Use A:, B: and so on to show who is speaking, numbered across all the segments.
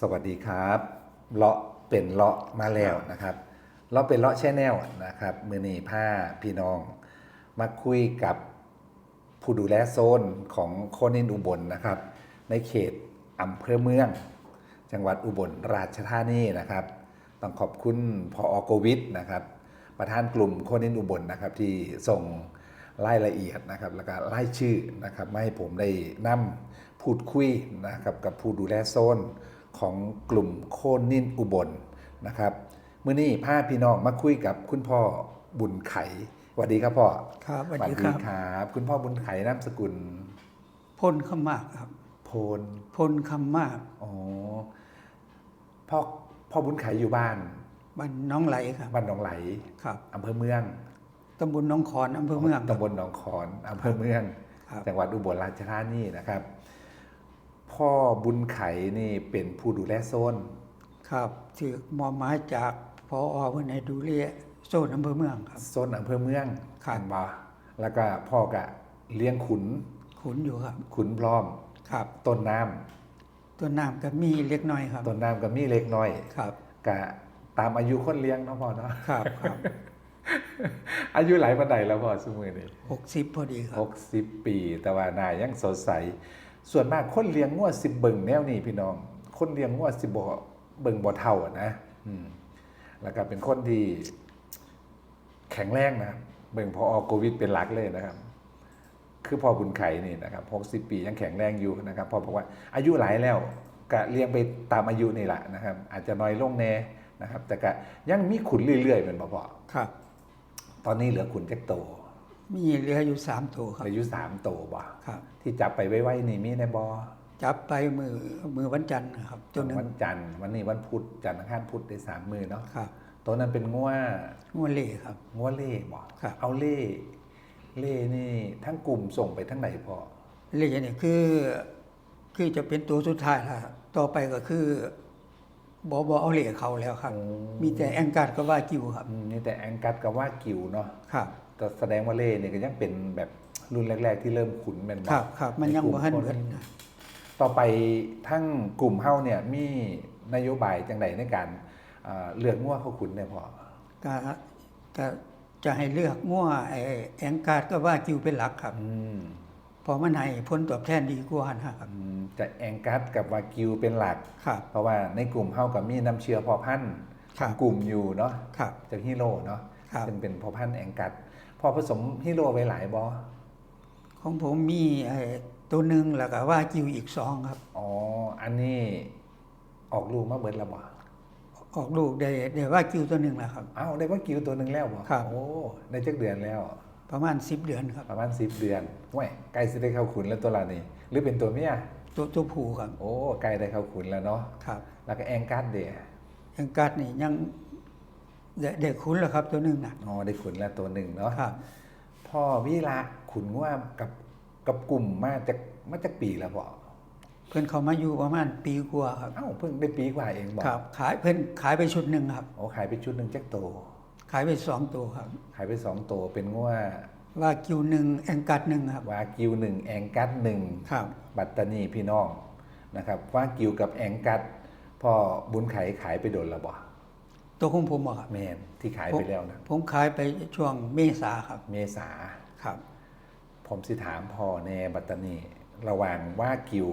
A: สวัสดีครับเลาะเป็นเลาะมาแล้วนะครับเลาะเป็นเลาะแช่แนวนะครับมือนีผ้าพี่น้อง มาคุยกับผู้ดูแลโซนของโคนินอุบลนะครับ ในเขตอำเภอเมือง จังหวัดอุบลราชธานีนะครับ ต้องขอบคุณพออโกวิทนะครับ ประธานกลุ่มโคนินอุบลนะครับที่ส่งรายละเอียดนะครับแล้วก็รายชื่อนะครับมาให้ผมได้นำพูดคุยนะครับกับผู้ดูแลโซน ของกลุ่มโคนินอุบลนะครับเมื่อนี้พาพี่น้องมาคุยกับคุณพ่อบุญไขสวัสดีครับพ่อ
B: ครับสวัสดีครับ
A: ครับคุณพ่อบุญไขนามสกุล
B: พลคำมากครับ
A: โพน
B: พลคำมาก
A: อ๋อพ่อพ่อบุญไขอยู่บ้าน
B: บ้านหน้องไหลครับ
A: บ้านหนองไหล
B: ครับ
A: อำเภอเมือง
B: ตำบลหน้องขอนอำเภอเมืองครับ
A: ตำบลหนองขอนอำเภอเมือง
B: ครับ
A: จังหวัดอุบลราชธานีนะครับ พ่อบุญไขนี่เป็นผู้ดูแลโซน
B: ครับถือมอมหมายจากพออเพื่อนให้ดูแลโซนอำเภอเมืองครับ
A: โซนอำเภอเมือง
B: ครับ
A: เห็นบ่แล้วก็พ่อกะเลี้ยงขุน
B: ขุนอยู่ครับ
A: ขุนพร้อม
B: ครับ
A: ต้นน้ำ
B: ตัวน้ำก็มีเล็กน้อยครับ
A: ต้นน้ำก็มีเล็กน้อย
B: ครับ
A: กะตามอายุคนเลี้ยงเนาะพ่อเนาะ
B: ครับครับ
A: อายุหลายปันใดแล้วพ่อสมือนี่
B: หกสิบพอดีครับ
A: หกสิบปี แต่ว่านายยังสดใส ส่วนมากคนเลี้ยงงวดสิบเบิ่งแนวนี้พี่น้อง คนเลี้ยงงวดสิบ่เบิ่งบ่เท่าอะนะอืมแล้วก็เป็นคนที่แข็งแรงนะเบิ่งพออโควิดเป็นหลักเลยนะครับ คือพอบุญไข่นี่นะครับหกสิบปียังแข็งแรงอยู่นะครับพอบอกว่าอายุหลายแล้วก็เลี้ยงไปตามอายุนี่แหละนะครับ อาจจะน้อยลงแน่นะครับ แต่ก็ยังมีขุนเรื่อยๆเป็นบ่พอ
B: ครับ
A: ตอนนี้เหลือขุนจักโต
B: มีเหลืออยู่สามตัวครับ
A: อายุสามโตบ่
B: ครับ
A: ที่จับไปไว้ไว้นี่มีในบอ
B: จับไปมือมือวันจันทร์นะครับตัวหนึ่ง
A: วันจันทร์วันนี้วันพุธจันทร์อังคารพุธได้สามมือเนาะ
B: ครับ
A: ตัวนั้นเป็นงัว
B: งวดเล่ครับ
A: งัวเล่บ่
B: ครับ
A: เอาเล่เล่นี่ทั้งกลุ่มส่งไปทั้งไหนพอ
B: เล่เนี่ยคือ คือจะเป็นตัวสุดท้ายแล้วต่อไปก็คือบอบอเอาเล่เขาแล้วครับ มีแต่แองการก็ว่ากิวครับ
A: อืมนี่แต่แองกัดกับว่ากิวเนาะ
B: ครับ
A: แต่แสดงว่าเล่เนี่ยก็ยังเป็นแบบรุ่นแรก ๆ ที่เริ่มขุนแมัน
B: ครับครับมันยังบ่ทัน
A: ใกลุ่
B: เบิด
A: ค
B: นะ
A: ต่อไปทั้งกลุ่มเฮาเนี่ยมีนโยบายจังใดในการเอ่อเลือกงัวเขาขุนเนี่ยพอ
B: ก็ก็จะให้เลือกมั่วไอ้แองการก็ว่ากิวเป็นหลักครับ
A: อืม
B: เพอมันให้ผลตอบแทนดีกว่านะครับ
A: อืมจะแองกัสกับวากิวเป็นหลัก
B: ครับ
A: เพราะว่าในกลุ่มเฮากับมีน้ำเชื้อพอพันธุ์
B: ครับ
A: กลุ่มอยู่เนาะ
B: ครับ
A: จากฮิโร่เนาะ
B: ครับ
A: ซึ่งเป็นพอพันธุ์แองกัส พอผสมฮิโร่ไว้หลายบอ
B: ของผมมีไอ้ตัวหนึ่งแล้วก็ว่ากิวอีกสองครับ
A: อ๋อ อันนี้ออกลูกมาเบิดแล้วบ่
B: ออกลูกได้ได้ว่ากิวตัวหนึ่งแล้วครับ
A: อ้าวได้ว่ากิวตัวหนึ่งแล้วบ่
B: ครับ
A: โอ้ได้จักเดือนแล้ว
B: ประมาณสิบเดือนครับ
A: ประมาณ10เดือนห้วยใกล้สิได้เข้าขุนแล้วตัวละนี่ หรือเป็นตัวเมีย
B: ตัวตัวผู้ครับ
A: โอ้ใกล้ได้เข้าขุนแล้วเนาะ
B: ครับ
A: แล้วก็แองกัสเดีย
B: แองการนี่ยัง ได้ได้คุ้นแล้วครับตัวหนึ่งนะ
A: อ๋อได้ขุนแล้วตัวหนึ่งเนาะ
B: ครับ
A: พ่อวิระขุนว่ากับกับกลุ่มมาจากมาจากปีแล้วพ่อ
B: เพื่อนเขามาอยู่ประมาณปีกว่าครับ
A: เอ้าเพิ่งได้ปีกว่าเองบอก
B: ครับ ขายเพื่อนขายไปชุดหนึ่งครับ
A: โอ้ขายไปชุดหนึ่งจักโต
B: ขายไปสองตัวครับ
A: ขายไปสองโตเป็นงัว
B: ว่ากิวหนึ่งแองกัดหนึ่งครับ
A: วากิวหนึ่งแองกัดหนึ่ง
B: ครับ
A: บัตตานีพี่น้องนะครับวากิวกับแองกัดพ่อบุญไขขายไปโดนและบ่
B: ตัวของผมอะครับ
A: แมนที่ขายไปแล้วนะ
B: ผมขายไปช่วงเมษาครับ
A: เมษา
B: ครับ
A: ผมสิถามพ่อแน่บัตตานีระหว่างว่ากิว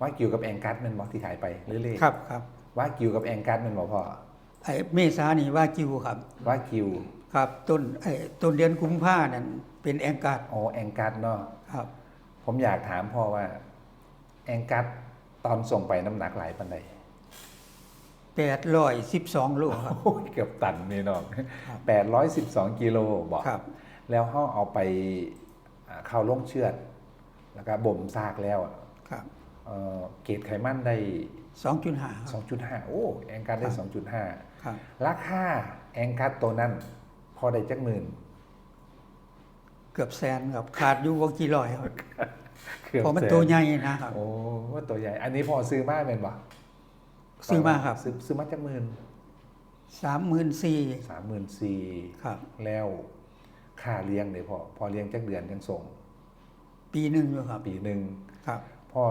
A: ว่ากิวกับแองกัดแมันบอกที่ขายไปเรื่อยๆ
B: ครับครับ
A: ว่ากิวกับแองกัดแมันบอกพ่อ
B: ไอ้เมษานี่ว่ากิวครับ
A: ว่ากิว
B: ครับต้นไอ้ต้นเดือนกุมภานั่นเป็นแองกัด
A: อ๋อแองกัดเนาะ
B: ครับ
A: ผมอยากถามพ่อว่า แองกัดตอนส่งไปน้ำหนักหลายปันใด
B: แปดร้อยสิบสองโลครับ
A: โอ้ยเกือบตันนี่น้อง
B: ครับ
A: แปดร้อยสิบสองกิโลบอก
B: ครับ
A: แล้วเขาเอาไปอ่าเข้าลงเชือด แล้วก็บ่มซากแล้วอะ
B: ครับ
A: เอ่อเกรดไขมันได้
B: สองจุดห้าค
A: ส
B: รั
A: อบงจุดห้าโอ้ แองกัดได้
B: ครับ
A: สองจุดห้า
B: ครับ
A: ราคาแองกัดตัวนั้น พอได้จักหมื่น
B: เกือบแสนครับขาดอยู่ว่ากี่ร้อยครับ
A: กือบ
B: เพราะมัน
A: แส
B: ตัวใหญ่นะครับ
A: โอ้ว่าตัวใหญ่ อันนี้พอซื้อมาเป็นบ่
B: ซื้อมาครับ
A: ซื้อซื้อมาจักหมื่น
B: สามหมื่นสี่
A: สามหมื่นสี่
B: ครับ
A: แล้วค่าเลี้ยงเดี๋ยวพอพอเลี้ยงจักเดือนจังส่ง
B: ปีหนึ่งอยู่ครับ
A: ปีหนึ่ง
B: ครับ
A: พ่อ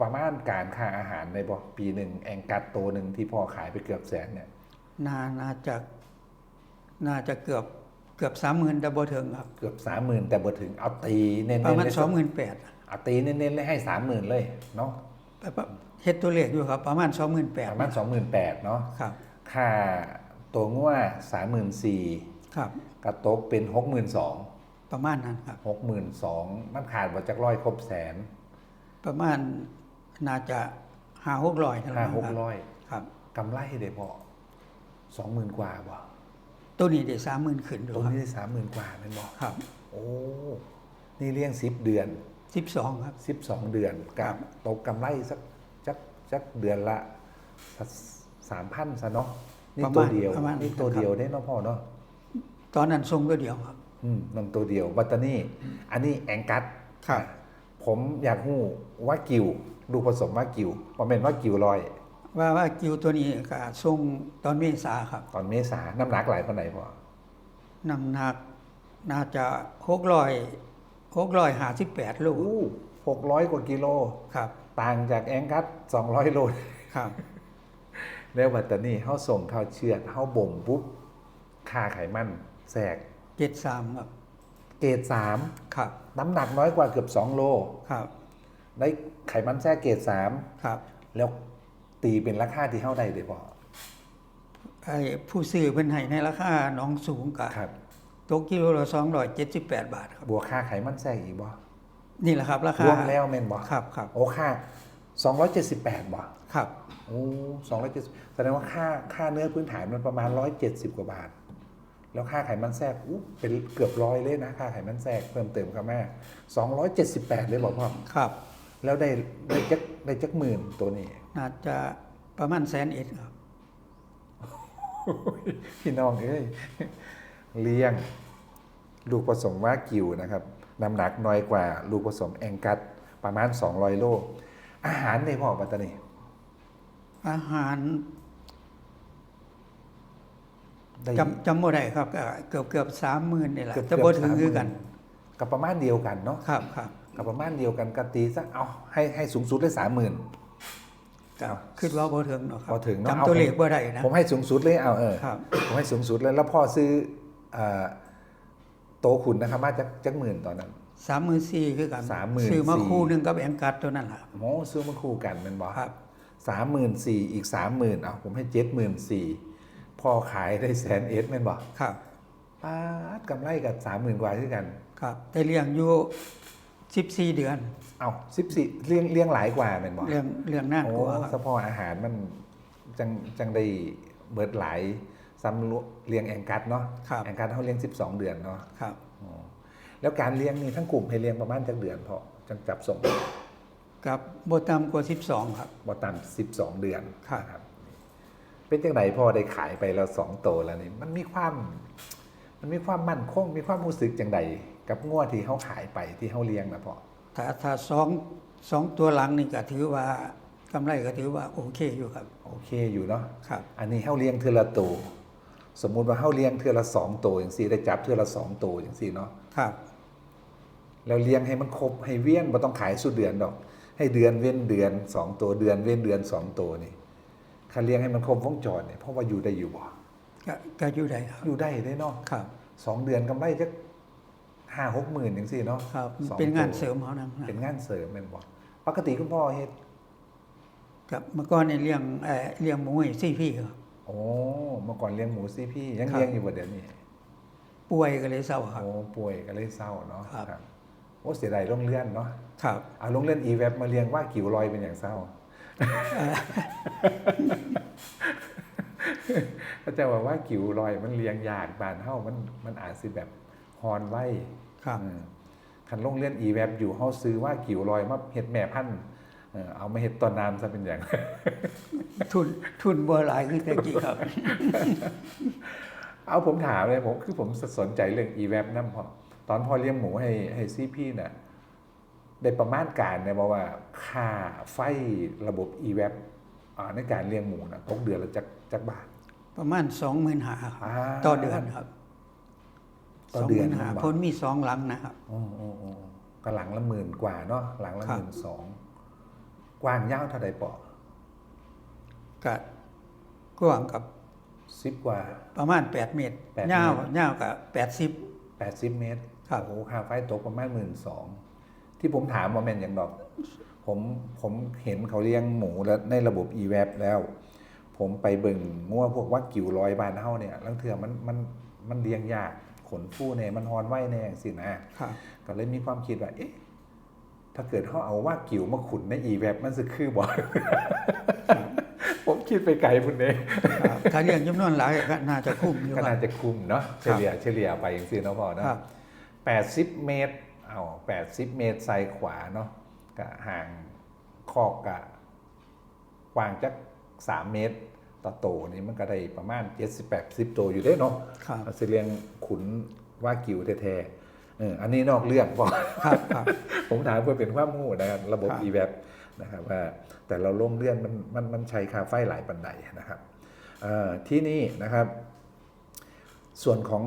A: ประมาณการค่าอาหารในบ่ปีหนึ่งแองกัดตัวหนึ่งที่พ่อขายไปเกือบแสนเนี่ย
B: น่าน่าจะน่าจะเกือบเกือบสามหมื่นแต่บ่ถึงครับ
A: เกือบสามหมื่นแต่บ่ถึงเอาตีเน้นๆ
B: ประมาณ
A: เลย
B: สองหมื่นแปด
A: เอาตีเน้นๆเลยให้สามหมื่นเลยเนาะ
B: เฮ็ดตัวเลขอยู่ครับ ประมาณสองหมื่นแปด
A: ประมาณสองหมื่นแปดเนาะ
B: ครับ
A: ค่าตัวงัวสามหมื่นสี่
B: ครับ
A: กระตกเป็นหกหมื่นสอง
B: ประมาณนั้นครับ
A: หกหมื่นสองมันขาดบ่จากร้อยครบแสน
B: ประมาณน่าจะห้าหกร้อยนั่นแห
A: ห้า
B: ละ
A: หก
B: ครับ
A: ร้อย
B: ครับ
A: กำไรได้พอสองหมื่นกว่าบ่
B: ตัวนี้ได้สามหมื่นขึ้นดู
A: ตรง
B: ครับ
A: นี้ได้สามหมื่นกว่าเป็นบ่
B: ครับ
A: โอ้นี่เลี้ยงสิบเดือน
B: สิบสองครับ
A: สิบสองเดือน
B: ครั
A: กับบตกกำไรสัก สักสักเดือนละสามพันซะเนาะนี่
B: ประมาณ
A: ตัวเดียว
B: ประมาณ
A: นี่ตัว
B: ครับ
A: เดียวได้เนาะพ่อเนาะ
B: ตอนนั้นทรงตัวเดียวครับ
A: อืมนั่นตัวเดียวบัตตานี่อันนี้แองกัส
B: ครับ
A: ผมอยากหู้ว่ากิวดูผสมว่ากิวผมเป็นว่ากิวลอย
B: ว่าว่ากิวตัวนี้ก็ทรงตอนเมษาครับ
A: ตอนเมษาน้ำหนักหลายคนไหนพ่อ
B: น้ำหนักน่าจะหกร้อยหกร้อยห้าสิบแปดลูก
A: อู้หกร้อยกว่ากิโล
B: ครับ
A: ต่างจากแองกัสสองร้อยโล
B: ครับ
A: แล้วบัตตานี่เขาส่งเข้าเชือดเขาบ่มปุ๊บค่าไขมันแทรก
B: เจ็ดสามครับ
A: เกรดสาม
B: ครับ
A: น้ำหนักน้อยกว่าเกือบสองโล
B: ครับ
A: ได้ไขมันแทรกเกรดสาม
B: ครับ
A: แล้วตีเป็นราคาที่เท่าใดเดี๋ยวพอ
B: ไอ้ผู้ซื้อเพิ่นให้ในราคาหน้องสูงกะ
A: ครับ
B: ตกกิโลละสองร้อยเจ็ดสิบแปดบาทครับ
A: บวกค่าไขมันแทรกอีกบ่
B: นี่แหละครับราคาร
A: วมแล้วแม่นบ่
B: ครับครับ
A: โอ้ค่าสองร้อยเจ็ดสิบแปดบ่
B: ครับ
A: โอ้สองร้อยเจ็ดแสดงว่าค่าค่าเนื้อพื้นฐานมันประมาณร้อยเจ็ดสิบกว่าบาท แล้วค่าไขมันแทรกอู้เป็นเกือบร้อยเลยนะค่าไขมันแทรกเพิ่มเติมครับแม่สองร้อยเจ็ดสิบแปดเลยบอกพ่อ
B: ครับ
A: แล้วได้ได้จักได้จักหมื่นตัวนี้
B: น่าจะประมาณแสนเอ็ดครับ
A: พี่น้องเอ้ยเลี้ยง ลูกผสมว่ากิวนะครับ น้ำหนักน้อยกว่าลูกผสมแองกัสประมาณ 200 โล อาหารในพ่อปัตตานี
B: อาหาร
A: ได้
B: จำจำบ่ได้ครับก็เกือบเกือบสามหมื่นนี่แหละ
A: เกือบ
B: แต่บ่ถึงคือกัน
A: 30,000กับประมาณเดียวกันเนาะ
B: ครับครับ
A: กับประมาณเดียวกันกตีสักเอาให้ให้สูงสุดเลยสามหมื่น
B: ครับคิดว่าบ่ถึงเนาะครับ
A: บ่ถึงเนาะ
B: จำ
A: เอา
B: ตัวเลขบ่ได้นะ
A: ผมให้สูงสุดเลยเอาเออ
B: ครับ
A: ผมให้สูงสุดเลยแล้วพ่อซื้อเอ่อ โตขุนนะครับมาจากจักหมื่นตอนนั้น
B: สามหมื่นสี่คือกัน
A: 34,000
B: ซื้อมาคู่หนึงกับแองกัดตัวนั้นล่ะ
A: โมซื้อมาคู่กันเป็นบอ
B: ครับ
A: สามหมื่นสี่อีกสามหมื่นเอาผมให้เจ็ดหมื่นสี่พ่อขายได้แสนเอสเป็นบอ
B: ครับ
A: ป้าดกำไรกับสามหมื่นกว่าคือกัน
B: ครับแต่เลี้ยงอยู่สิบสี่เดือน
A: เอาสิบสี่เลี้ยงเลี้ยงหลายกว่าเป็นบอ
B: เรื่องเรื่องน่าก
A: โอ้
B: ลัวค
A: ส
B: รับ
A: พออาหารมันจังจังได้เบิดหลาย ซ้ำลุเลี้ยงแองกัดเนาะ
B: ครับ
A: แองกัดเขาเลี้ยงสิบสองเดือนเนาะ
B: ครับ
A: อ๋อแล้วการเลี้ยงนี่ทั้งกลุ่มให้เลี้ยงประมาณจักเดือนพอจังจับส่ง
B: กับบ่ต่ำกว่าสิบสองครับ
A: บ่ต่ำสิบสองเดือน
B: ครับ
A: นะครับ เป็นจังไหนพอได้ขายไปแล้วสองโตแล้วนี่มันมีความ มันมีความมั่นคง มีความรู้สึกจังใดกับงวดที่เขาขายไปที่เขาเลี้ยงนะพ่อ
B: ถ้าถ้าสองสองตัวหลังนี่ก็ถือว่ากำไรก็ถือว่าโอเคอยู่ครับ
A: โอเคอยู่เนาะ
B: ครับ
A: อันนี้เขาเลี้ยงเทือละโตว สมมุติว่าเขาเลี้ยงเทือละสองโตวอย่างสี่ได้จับเทือละสองโตวอย่างสี่เนาะ
B: ครับ
A: แล้วเลี้ยงให้มันครบให้เวียนบ่ต้องขายสุดเดือนดอก ให้เดือนเว้นเดือนสองตัวเดือนเว้นเดือนสองตัวนี่คันเลี้ยงให้มันครบวงจรเนี่ยเพราะว่าอยู่ได้อยู่บ่
B: ก็ก็อยู่ได้ครับ
A: อยู่ได้ได้เนาะ
B: ครับ
A: สองเดือนกำไรจะห้าหกหมื่นอย่างสี่เนาะ
B: ครับ
A: สอ
B: เป็นงาน
A: ตัว
B: เสริมเขานะ
A: เป็นงานเสริมแม่นบ่ปกติคุณพ่อเฮ็ด
B: ครับเมื่อก่อนในเลี้ยงเอ่อเลี้ยงหมูให้ซี่พี่ครับ
A: โอ้เมื่อก่อนเลี้ยงหมูซี่พี่ ยัง
B: ครับ
A: เลี้ยงอยู่บ่เดี๋ยวนี้
B: ป่วยก็เลยเศร้าครับ
A: โอ้ป่วยก็เลยเศร้าเนาะ
B: ครับ
A: โอ้เสียดายโรงเรียนเนาะ
B: ครับ
A: เอาโรงเรียนอีเว็บมาเลี้ยงว่ากิ่วลอยเป็นอย่างเศร้าพระเจ้าบอกว่ากิ่วลอยมันเลี้ยงยากบานเฮามันมันอาจสิแบบฮอนไว้
B: ครับ
A: อืมคันโรงเรียนอีเว็บอยู่เฮาซื้อว่ากิ่วลอยมาเฮ็ดแม่พันธุ์ เออเอามาเฮ็ดต้นน้ำซะเป็นอย่าง
B: ทุนทุนบ่หลายคือแต่กี้ครับ
A: เอาผมถามเลยผมคือผมสนใจเรื่อง e w e b นั่นพอตอนพอเลี้ยงหมูให้ให้ซีพี่น่ะได้ประมาณการเนี่ยบอกว่าค่าไฟระบบ e w e b อ่าในการเลี้ยงหมูนะตกเดือนละจักจักบาท
B: ประมาณสองหมื่นหา
A: อ่า
B: ต่อเดือนครับ
A: ต่อเดือน
B: หา
A: ครับ
B: พ้นมีสองหลังนะครับ
A: โอ้โอ้โอ้ก็หลังละหมื่นกว่าเนาะหลังละ
B: ครั
A: ห
B: บ
A: มื่นสอง กว้างยาวเท่าใดปอ
B: ก็กว้างกับ
A: สิบกว่า
B: ประมาณ8เมตร
A: แปดเมตร
B: ยาวยาวกับ80
A: แปดสิบเมตร
B: ครับ
A: โอ้โหค่าไฟตกประมาณหมื่นสองที่ผมถามว่าแม่นอย่างดอก ผมผมเห็นเขาเลี้ยงหมูแล้วในระบบ e w a p แล้ว ผมไปเบิ่งงัวพวกว่ากิ่วลอยบานเฮาเนี่ยลังเถื่อมันมันมันเลี้ยงยากขนฟูเนี่ยมันฮอนไหวแน่สินะ
B: ครับ
A: ก็เลยมีความคิดว่า เอ๊ะ ถ้าเกิดเขาเอาว่ากิ่วมาขุนใน e w a p มันจะคือบ่ผมคิดไปไกลพุ่นเด้
B: ครับถ้าเลี้ยงจำนวนหลายก็น่าจะคุ้มอยู่
A: ก็
B: ครั
A: น่า
B: บ
A: จะคุมเนาะเฉ
B: ครับ
A: ลี่ยเฉลี่ยไปอย่างสิเนาะพ่อเนาะ
B: ครับ
A: แปดสิบเมตรเอาแปดสิบเมตรซ้ายขวาเนาะก็ห่างคอกกะกว้างจักสามเมตรต่อโตนี่มันก็ได้ประมาณเจ็ดสิบแปดสิบโตอยู่เด้เนาะ
B: ครับ
A: เอาสิเลียงขุนว่ากิวแท้ๆ เอออันนี้นอกเรื่องพ่อ
B: ครับครับ
A: ผมถามเพื่อเป็นความรู้นะครับระบบ
B: ครับ
A: e w a p นะครับว่าแต่เราลงเลื่อนมันมันมันใช้ค่าไฟหลายปันไดนะครับเอ่อที่นี่นะครับ ส่วนของ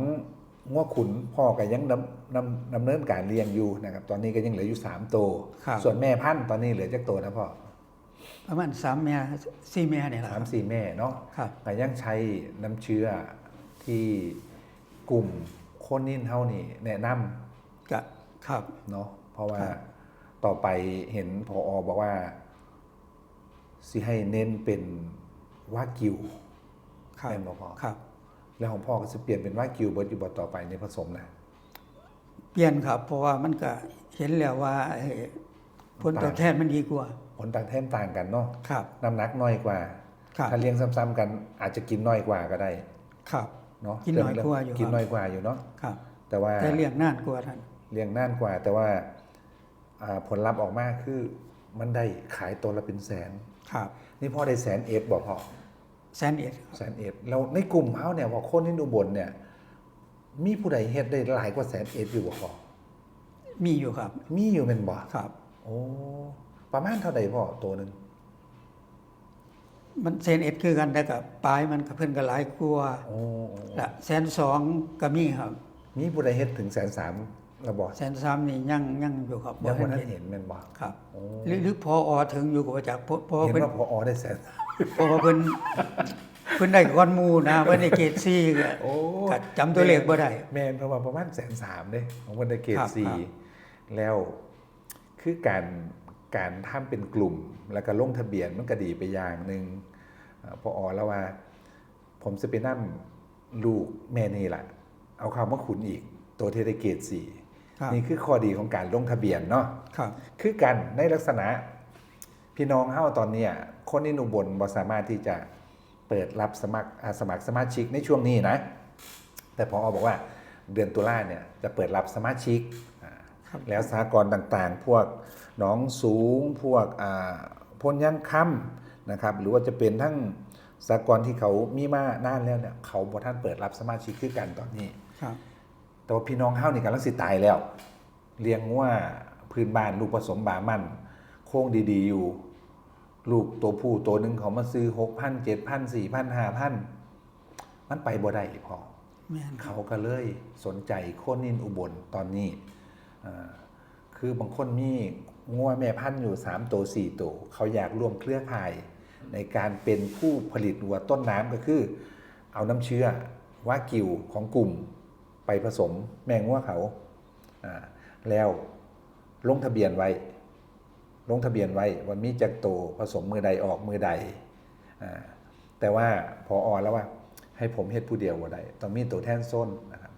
A: ง้วขุนพ่อก็ยังดำดำดำเนินการเลี้ยงอยู่นะครับ ตอนนี้ก็ยังเหลืออยู่3ตัว
B: ครับ
A: ส่วนแม่พันธุ์ตอนนี้เหลือจักตัวนะพ่อ
B: ประมาณ3แม่4แม่เนี่ยแหละ
A: สา
B: ค
A: ม
B: รับ
A: สี่แม่เนาะ
B: ครับ
A: ก็ยังใช้น้ำเชื้อที่กลุ่มโคนนินเท่านี่แนะนำ
B: ก็ครับ
A: เนาะเพราะว่า
B: ครับ
A: ต่อไปเห็นพออบอกว่า สิให้เน้นเป็นวากิว
B: ครับ
A: แม่นบ่พอ
B: ครับ
A: แล้วของพ่อก็จะเปลี่ยนเป็นวากิวเบิร์ดอยู่บทต่อไปในผสมนะ
B: เปลี่ยนครับ เพราะว่ามันก็เห็นแล้วว่าเอ่อผลตอบแทนมันดีกว่า
A: ผลต่างแทนต่างกันเนาะ
B: ครับ
A: น้ำหนักน้อยกว่า
B: ครับ
A: ถ้าเลี้ยงซ้ำๆกันอาจจะกินน้อยกว่าก็ได้
B: ครับ
A: เนาะ
B: กินน้อยกว่าอยู่
A: กิน
B: ครับ
A: น้อยกว่าอยู่เนาะ
B: ครับ
A: แต่ว่า
B: แต่เลี้ยงนานกว่าท่าน
A: เลี้ยงนานกว่า แต่ว่าอ่าผลลัพธ์ออกมาคือมันได้ขายตัวละเป็นแสน
B: ครับ
A: นี่พ่อได้แสนเอ็ดบอกพ่อ
B: แสนเอ็ด
A: แสนเอ็ดแล้วในกลุ่มเขาเนี่ยพอคนที่ดูบนเนี่ย มีผู้ใดเฮ็ดได้หลายกว่าแสนเอ็ดอยู่บ่พอ
B: มีอยู่ครับ
A: มีอยู่เป็นบ่
B: ครับ
A: โอ้ประมาณเท่าใดพ่อตัวหนึ่ง
B: มันแสนเอ็ดคือกันแต่กับปลายมันก็เพิ่นก็หลายกว่า
A: โอ้
B: ละแสนสองก็มีครับ
A: มีผู้ใดเฮ็ดถึงแสนสามระบอ
B: แสนสามนี่ยังยังอยู่ครับ
A: ยังวัน
B: ทั
A: นั้น
B: เห็น
A: เห็นแม่นบ่
B: ครับ
A: โอ้
B: หรือหรือพออถึงอยู่กับจากเพราะเพราะว่า
A: เห็น
B: เพิ่น
A: ว่าพออได้แสน
B: เพราะว่าเพิ่นเพิ่นได้ก้อนหมูนะเพิ่นได้เกรดซีก็
A: โอ้
B: ก็จำตัวเลขบ่ได้
A: แม่นเพราะว่าประมาณแสนสามเด้ของคนได้เกรด
B: ครับ
A: สี่
B: ครับ
A: แล้วคือการ การทำเป็นกลุ่ม แล้วก็ลงทะเบียนมันก็ดีไปอย่างหนึ่งอ่าพออแล้วว่า ผมจะไปนั่งลูกแม่นี่แหละเอาคำว่าขุนอีก ตัวเทได้เกรดสี่
B: ครับ
A: นี่คือข้อดีของการลงทะเบียนเนาะ
B: ครับ
A: คือกันในลักษณะพี่น้องเฮ้าตอนเนี้ยคนอินุบลบ่สามารถที่จะเปิดรับสมัครอ่าสมัครสมาชิกในช่วงนี้นะ แต่พอบอกว่าเดือนตุลาเนี่ยจะเปิดรับสมาชิกอ่า
B: ครับ
A: แล้วสากลต่างๆ พวกหนองสูง พวกอ่าพ้นยังค่ำนะครับ หรือว่าจะเป็นทั้งสากลที่เขามีมานานแล้วเนี่ยเขาบ่ท่านเปิดรับสมาชิกคือกันตอนนี้
B: ครับ
A: แต่ว่าพี่น้องเฮ้านี่กำลังสิตายแล้วเลี้ยงว่าพื้นบ้านลูกผสมบามันโค้งดีๆอยู่ ลูกตัวผู้ตัวหนึ่งเขามาซื้อหกพันเจ็ดพันสี่พันห้าพันมันไปบ่ได้พอ
B: แม่นครับ
A: เขาก็เลยสนใจโคนนินอุบลตอนนี้อ่า คือบางคนมีงัวแม่พันธุ์อยู่สามตัวสี่ตัว เขาอยากร่วมเครือข่าย ในการเป็นผู้ผลิตวัวต้นน้ำก็คือ เอาน้ำเชื้อว่ากิวของกลุ่มไปผสมแมงงัวเขาแล้วลงทะเบียนไว้ ลงทะเบียนไว้ว่ามีจักโตผสมมือใดออกมือใดอแต่ว่าพออแล้วว่า ให้ผมเฮ็ดผู้เดียวว่าได้ต้องมีตัวแทนส้นนะครับ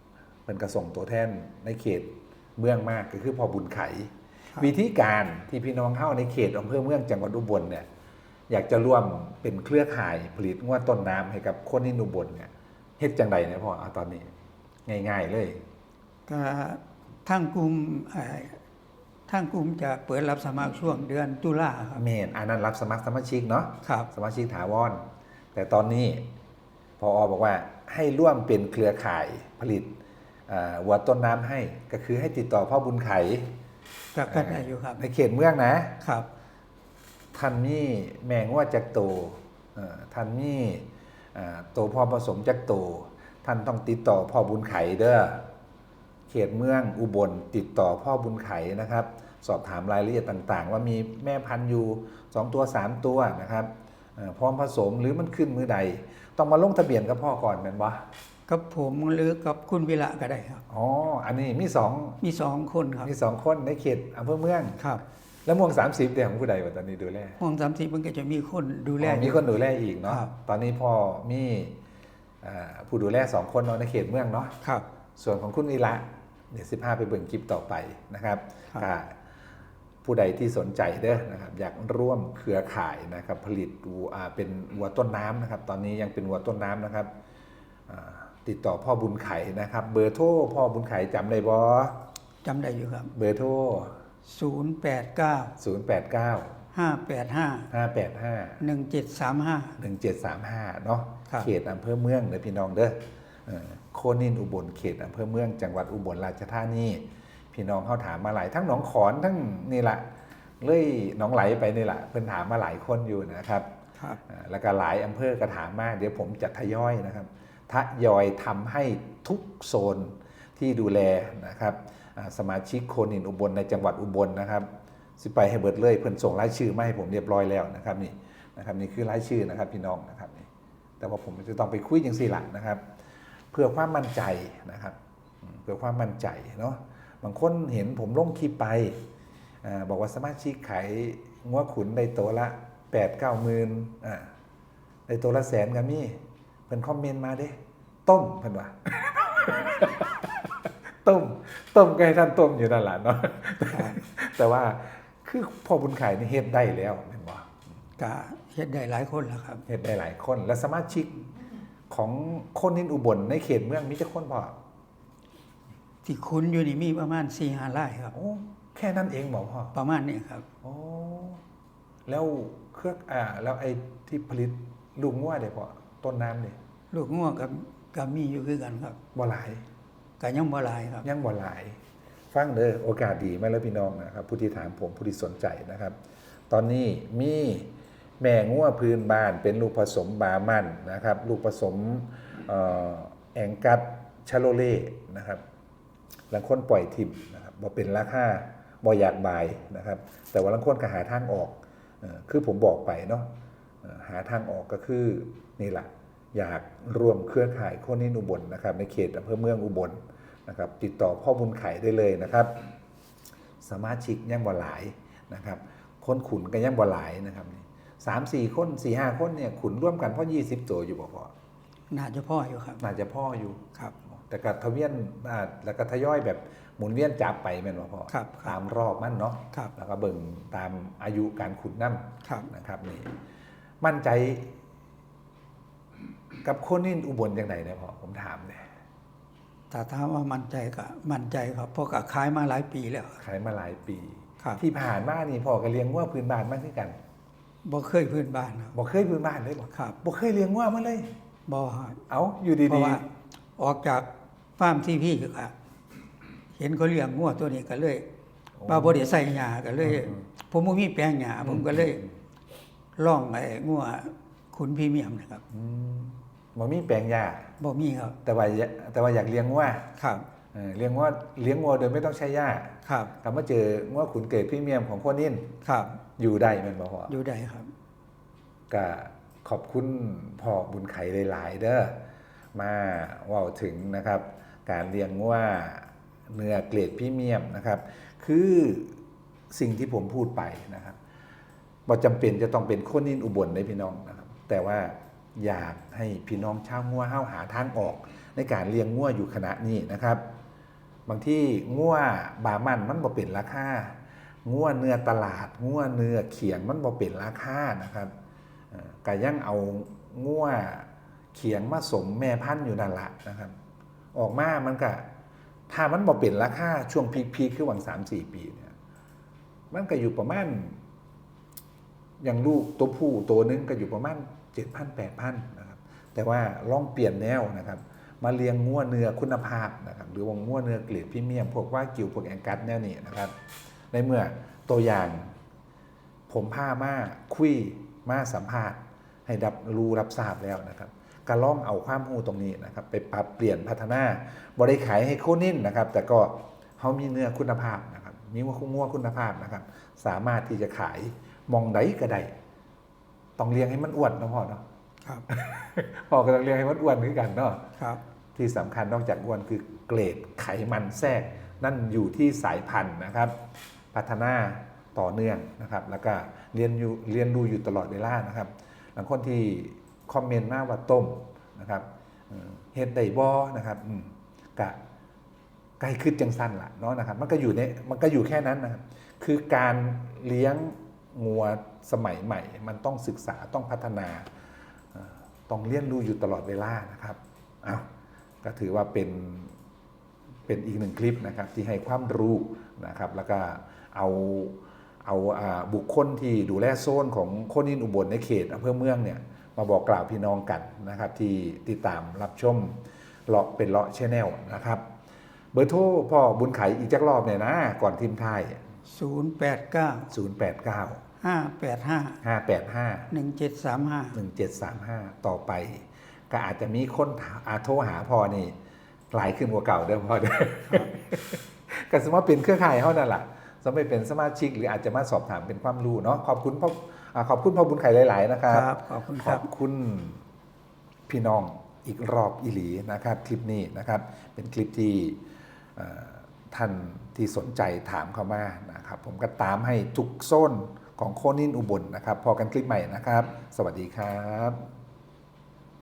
A: เป็นกระส่งตัวแทนในเขต เมืองมากก็คือพอบุญไข
B: ครับ
A: วิธีการที่พี่น้องเข้าในเขตอำเภอเมืองจังหวัดอุบลเนี่ยอยากจะร่วมเป็นเครือข่ายผลิตงวดต้นน้ำให้กับคนที่อุบลเนี่ยเฮ็ดจังใดเนี่ยพ่อเอาตอนนี้ ง่าย ๆ เลย
B: ก็ทางกลุ่มเอ่อทางกลุ่มจะเปิดรับสมัครช่วงเดือนตุลาครับ
A: เมนอันนั้นรับสมัครสมาชิกเนาะ
B: ครับ
A: สมาชิกถาวรแต่ตอนนี้พออบอกว่าให้ร่วมเป็นเครือข่ายผลิตอ่า วัวต้นน้ำให้ก็คือให้ติดต่อพ่อบุญไข
B: ก็ก็ได้อยู่ครับ
A: ในเขตเมืองนะ
B: ครับ
A: ท่านมีแมงว่าจักโตเอ่อท่านมีอ่าโตพ่อผสมจักโต ท่านต้องติดต่อพ่อบุญไขเด้อเขตเมืองอุบลติดต่อพ่อบุญไขนะครับ สอบถามรายละเอียดต่าง ๆ ว่ามีแม่พันธุ์อยู่ 2 ตัว 3 ตัวนะครับเอ่อพร้อมผสมหรือมันขึ้นมือใด ต้องมาลงทะเบียนกับพ่อก่อนแม่นบ่
B: กับผมหรือกับคุณวิระก็ได้ครับ
A: อ๋อ อันนี้มีสอง
B: มีสองคนครับ
A: มีสองคนในเขตอำเภอเมือง
B: ครับ
A: แล้วม่วง30เดี๋ยวของผู้ใดวะตอนนี้ดูแล
B: ห้องสามสิบมันก็จะมีคนดูแล
A: อ๋อ
B: อยู่
A: มีคนดูแลอีกเนาะ
B: ครับ
A: ตอนนี้พอมีอ่าผู้ดูแลสองคนเนาะในเขตเมืองเนาะ
B: ครับ
A: ส่วนของคุณวีระเดี๋ยวสิบห้าไปเบิ่งคลิปต่อไปนะครับ
B: ครับ
A: ก็ผู้ใดที่สนใจเด้อนะครับอยากร่วมเครือข่ายนะครับผลิตวัวอ่าเป็นวัวต้นน้ำนะครับ ตอนนี้ยังเป็นวัวต้นน้ำนะครับอ่า ติดต่อพ่อบุญไข่นะครับ เบอร์โทรพ่อบุญไข่จำได้บ่
B: จำได้อยู่ครับ
A: เบอร์โทร
B: ศูนย์แปดเก้า
A: 089
B: ห้าแปดห้า
A: 585
B: หนึ่งเจ็ดสามห้า
A: 1735 เนาะ
B: ครับ
A: เขตอำเภอเมืองเด้อพี่น้องเด้อเออโคนินอุบลเขตอำเภอเมือง จังหวัดอุบลราชธานีพี่น้องเขาถามมาหลายทั้งหนองขอนทั้งนี่ละเลยหนองไหลไปนี่ละเพิ่นถามมาหลายคนอยู่นะครับ
B: ครับ
A: อ่าแล้วก็หลายอำเภอกระถามมากเดี๋ยวผมจะทยอยนะครับ ทยอยทำให้ทุกโซนที่ดูแลนะครับสมาชิกโคนินอุบลในจังหวัดอุบลนะครับ สิไปให้เบิดเลยเพิ่อนส่งรายชื่อมาให้ผมเรียบร้อยแล้วนะครับนี่นะครับนี่คือรายชื่อนะครับพี่น้องนะครับนี่แต่ว่าผมจะต้องไปคุยจังสี่หละนะครับ เพื่อความมั่นใจนะครับ เพื่อความมั่นใจเนาะบางคนเห็นผมลงคลิปไปอบอกว่าสมาชิกขายงัวขุนในตัวละ8ปดเก้าหมื่นในตัวละแสนก็มี เพิ่นคอมเมนต์มาเด้ ต้มเพิ่นว่าต้ม ต้มก็ให้ท่านต้มอยู่นั่นแหละเนาะแต่ว่าคือพ่อบุญไข่นี่เฮ็ดได้แล้วแม่นบ่
B: ก็เฮ็ดได้หลายคนแล้วครับ
A: เฮ็ดได้หลายคน และสมาชิกของคนนินอุบลในเขตเมืองมีจักคนบ่
B: ที่คุณอยู่นี่มีประมาณสี่ห้าไร่ครับ
A: โอ้แค่นั้นเองบ่พ่อ
B: ประมาณนี้ครับ
A: โอ้แล้วเครื่องอ่าแล้วไอ้ที่ผลิตลูกงัวได้พ่อ ต้นน้ำนี่
B: ลูกง่วงกับกับมีอยู่คือกันครับ
A: บ่หลาย
B: ก็ยังบ่หลายครับ
A: ยังบ่หลาย ฟังเด้อโอกาสดีไหมแล้วพี่น้องนะครับ ผู้ที่ถามผมผู้ที่สนใจนะครับ ตอนนี้มีแม่งัวพื้นบ้านเป็นลูกผสมบามันนะครับ ลูกผสมเอ่อแองกัดชาโลเล่นะครับบางคนปล่อยทิมนะครับบ่เป็นราคาบ่อยากบายนะครับ แต่ว่าบางคนก็หาทางออกเอ่อคือผมบอกไปเนาะเอ่อ หาทางออกก็คือนี่แหละอยากรวมเครือข่ายโคนนินอุบลนะครับ ในเขตอำเภอเมืองอุบลนะครับ ติดต่อพ่อบุญไข่ได้เลยนะครับ สมาชิกยังบ่หลายนะครับ คนขุนก็ยังบ่หลายนะครับนี่สามสี่คนสี่ห้าคนเนี่ยขุนร่วมกันพ่อยี่สิบตัวอยู่บ่พอ
B: น่าจะพ่ออยู่ครับ
A: น่าจะพ่ออยู่
B: ครับ
A: แต่ก็ทะเวียนอ่าแล้วก็ทยอยแบบหมุนเวียนจับไปแม่นบ่พอ
B: ครับ
A: ตามรอบมันเนาะ
B: ครับ
A: แล้วก็เบิ่งตามอายุการขุนน้
B: ครับำ
A: นะครับนี่ มั่นใจ กับคนนี่อุบลยังไงเนี่ยพอผมถามเนี่ย
B: ถ้าถามว่ามั่นใจก็มั่นใจครับเพราะก็ขายมาหลายปีแล้วครับ
A: ขายมาหลายปี
B: ครับ
A: ที่ผ่านมานี่พ่อก็เลี้ยงว่าพื้นบ้านมากขึ้นกัน
B: บ่เคยพื้นบ้านครับ
A: บอกเคยพื้นบ้านเลยบอก
B: ครับ
A: บอกเคยเลี้ยงว่ามาเลย
B: บ่ครับ
A: เอาอยู่
B: เพ
A: ดี
B: ราะว่าออกจากฟาร์มที่พี่ก็เห็นเขาเลี้ยงงัวตัวนี้ก็เลยว่าบ่ได้ใส่หญ้าก็เลย ผมบ่มีแปลงหญ้าผมก็เลย ล่องไอ้งัวขุนพรีเมียมนะครับ
A: ๆอืมบ่มีแปลงหญ้า
B: บ่มีครับ
A: แต่ว่าอยากแต่ว่าอยากเลี้ยงว่า
B: ครับ
A: เออเลี้ยงว่าเลี้ยงวัวโดยไม่ต้องใช้หญ้า
B: ครับ
A: กลับมาเจอว่าขุนเกรดพรีเมียมของคนนิน
B: ครับ
A: อยู่ได้แมันบ่พอ
B: อยู่ได้ครับ
A: ก็ขอบคุณพ่อบุญไข่หลาย ๆ เด้อมาเว่าถึงนะครับ การเลี้ยงว่าเนื้อเกรดพรีเมียมนะครับ คือสิ่งที่ผมพูดไปนะครับ บ่จำเป็นจะต้องเป็นคนนินอุบลในพี่น้องนะครับ แต่ว่าอยากให้พี่น้องชาวงัวเฮาหาทางออก ในการเลี้ยงงัวอยู่ขณะนี้นะครับ บางที่งัวบามันมันบ่เป็นราคางัวเนื้อตลาดงัวเนื้อเขียงมันบ่เป็นราคานะครับเอ่อก็ยังเอางัวเขียงมาสมแม่พันธุ์อยู่นั่นละนะครับ ออกมามันก็ถ้ามันบ่เป็นราคาช่วงพีคๆคือหวัง3-4ปีเนี่ยมันก็อยู่ประมาณ อย่างลูกตัวผู้ตัวหนึงก็อยู่ประมาณ7,000 8,000นะครับแต่ว่าลองเปลี่ยนแนวนะครับมาเลี้ยงงัวเนื้อคุณภาพนะครับหรือว่างัวเนื้อเกรดพรีเมียมพวกว่ากิวพวกแองกัสแนวนี้นะครับในเมื่อตัวอย่างผมพามาคุยมาสัมภาษณ์ ให้ดับรู้รับทราบแล้วนะครับก็ล่องเอาความรู้ตรงนี้นะครับไปปรับเปลี่ยนพัฒนาบริขายให้โคนินนะครับ แต่ก็เขามีเนื้อคุณภาพนะครับมีว่างัวคุณภาพนะครับ สามารถที่จะขาย มองไดก็ได้ต้องเลี้ยงให้มันอ้วนเนาะพ่อเนาะ
B: ครับ
A: พ่อก็ต้องเลี้ยงให้มันอ้วนคือกันเนาะ
B: ครับ
A: ที่สำคัญนอกจากอ้วนคือเกรดไขมันแทรก นั่นอยู่ที่สายพันธุ์นะครับ พัฒนาต่อเนื่องนะครับ แล้วก็เรียนอยู่เรียนรู้อยู่ตลอดเวลานะครับบางคนที่คอมเมนต์มาว่าต้มนะครับเอ่อเฮ็ดไดบอนะครับอืมกะใกล้ขึ้นจังสั้นละเนาะนะครับ มันก็อยู่ในมันก็อยู่แค่นั้นนะครับคือการเลี้ยง งัวสมัยใหม่ มันต้องศึกษาต้องพัฒนาต้องเรียนรู้อยู่ตลอดเวลานะครับอ้าวก็ถือว่าเป็นเป็นอีกหนึ่งคลิปนะครับที่ให้ความรู้นะครับแล้วก็เอาเอาอ่าบุคคลที่ดูแลโซนของคนอินอุบลในเขตอำเภอเมืองเนี่ยมาบอกกล่าวพี่น้องกันนะครับที่ติดตามรับชมเลาะเป็นเลาะแชแนลนะครับ เบอร์โทรพ่อบุญไขอีกจักรอบเนี่ยนะก่อนทีมไทย
B: 089
A: 089
B: 585
A: 585
B: 1735
A: 1735ต่อไป ก็อาจจะมีคนถามอาโทรหาพ่อนี่หลายขึ้นกว่าเก่าเด้อพ่อเด้อก็สมมติเป็นเครือข่ายเขานั่นแหละสมมติเป็นสมาชิกหรืออาจจะมาสอบถามเป็นความรู้เนาะขอบคุณพ่ออ่าขอบคุณพ่อบุญไข่หลาย ๆ นะครับ
B: ครับขอบคุณ
A: ข
B: ครั
A: อบบคุณพี่น้องอีกรอบอีหลีนะครับ คลิปนี้นะครับ เป็นคลิปที่เอ่อ ท่านที่สนใจถามเข้ามานะครับ ผมก็ตามให้ทุกโซนของโคนินอุบลนะครับ พอกันคลิปใหม่นะครับ สวัสดีครับ